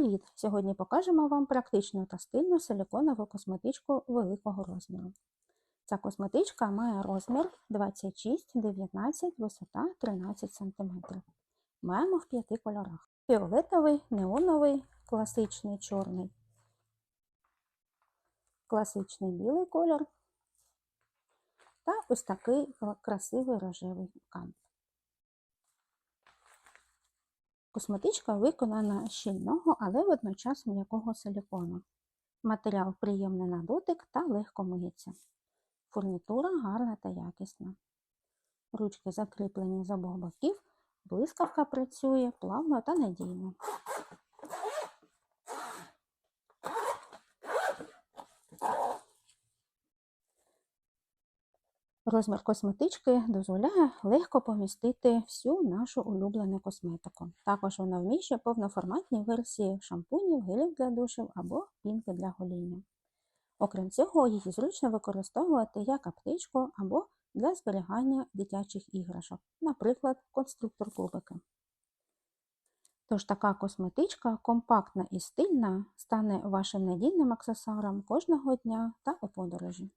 Привіт! Сьогодні покажемо вам практичну та стильну силіконову косметичку великого розміру. Ця косметичка має розмір 26-19, висота 13 см. Маємо в п'яти кольорах: фіолетовий, неоновий, класичний чорний, класичний білий колір та ось такий красивий рожевий кант. Косметичка виконана щільного, але водночас м'якого силікону. Матеріал приємний на дотик та легко миється. Фурнітура гарна та якісна. Ручки закріплені з обох боків, блискавка працює плавно та надійно. Розмір косметички дозволяє легко помістити всю нашу улюблену косметику. Також вона вміщує повноформатні версії шампунів, гелів для душів або пінки для гоління. Окрім цього, її зручно використовувати як аптечку або для зберігання дитячих іграшок, наприклад, конструктор кубики. Тож така косметичка компактна і стильна стане вашим надійним аксесуаром кожного дня та у подорожі.